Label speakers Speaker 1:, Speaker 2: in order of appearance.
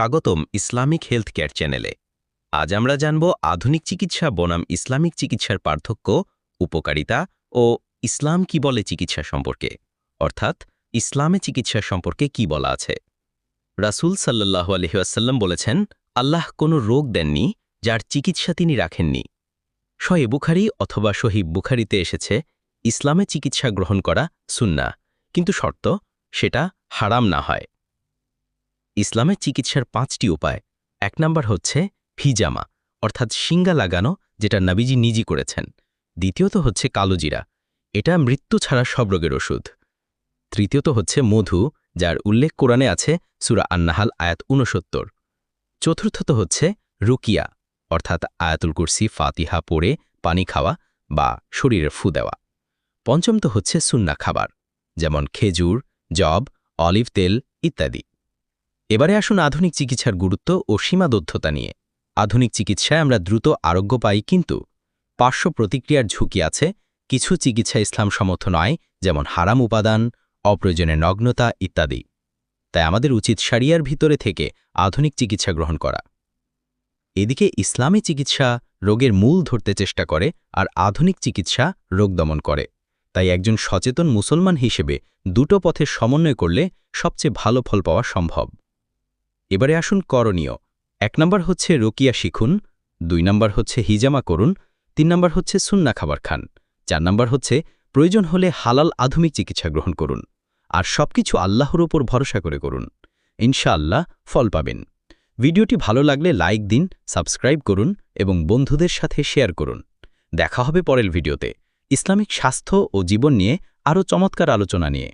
Speaker 1: স্বাগতম Islamic health care চ্যানেলে। আজ আমরা জানব আধুনিক চিকিৎসা বনাম ইসলামিক চিকিৎসার পার্থক্য, উপকারিতা ও ইসলাম কি বলে চিকিৎসা সম্পর্কে, অর্থাৎ ইসলামে চিকিৎসা সম্পর্কে কি বলা আছে। রাসূল সাল্লাহ আলহিহাসাল্লাম বলেছেন, আল্লাহ কোনো রোগ দেননি যার চিকিৎসা তিনি রাখেননি। শয়ে বুখারি অথবা শহীব বুখারিতে এসেছে, ইসলামে চিকিৎসা গ্রহণ করা সুন্না কিন্তু শর্ত, সেটা হারাম না হয়। ইসলামের চিকিৎসার পাঁচটি উপায়। এক নম্বর হচ্ছে ফিজামা অর্থাৎ শিঙ্গা লাগানো, যেটা নাবিজি নিজই করেছেন। দ্বিতীয়ত হচ্ছে কালোজিরা এটা মৃত্যু ছাড়া সব রোগের ওষুধ। তৃতীয়ত হচ্ছে মধু, যার উল্লেখ কোরআনে আছে, সুরা আন্নাহাল, আয়াত ঊনসত্তর। চতুর্থত হচ্ছে রুকিয়া, অর্থাৎ আয়াতুল কুরসি, ফাতিহা পড়ে, পানি খাওয়া বা শরীরে ফু দেওয়া। পঞ্চমত হচ্ছে সুন্না খাবার, যেমন খেজুর জব অলিভ তেল ইত্যাদি। এবারে আসুন আধুনিক চিকিৎসার গুরুত্ব ও সীমাবদ্ধতা নিয়ে। আধুনিক চিকিৎসায় আমরা দ্রুত আরোগ্য পাই, কিন্তু পার্শ্ব প্রতিক্রিয়ার ঝুঁকি আছে। কিছু চিকিৎসা ইসলাম সমর্থ নয়, যেমন হারাম উপাদান, অপ্রয়োজনে নগ্নতা ইত্যাদি। তাই আমাদের উচিত সারিয়ার ভিতরে থেকে আধুনিক চিকিৎসা গ্রহণ করা। এদিকে ইসলামী চিকিৎসা রোগের মূল ধরতে চেষ্টা করে আর আধুনিক চিকিৎসা রোগ দমন করে। তাই একজন সচেতন মুসলমান হিসেবে দুটো পথের সমন্বয় করলে সবচেয়ে ভালো ফল পাওয়া সম্ভব। এবারে আসুন করণীয়। এক নম্বর হচ্ছে রোকিয়া শিখুন, দুই নম্বর হচ্ছে হিজামা করুন, তিন নম্বর হচ্ছে সুন্না খাবার খান, চার নম্বর হচ্ছে প্রয়োজন হলে হালাল আধুনিক চিকিৎসা গ্রহণ করুন, আর সবকিছু আল্লাহর ওপর ভরসা করে করুন। ইনশাআল্লাহ ফল পাবেন। ভিডিওটি ভালো লাগলে লাইক দিন, সাবস্ক্রাইব করুন এবং বন্ধুদের সাথে শেয়ার করুন। দেখা হবে পরের ভিডিওতে। ইসলামিক স্বাস্থ্য ও জীবন নিয়ে আরও চমৎকার আলোচনা নিয়ে।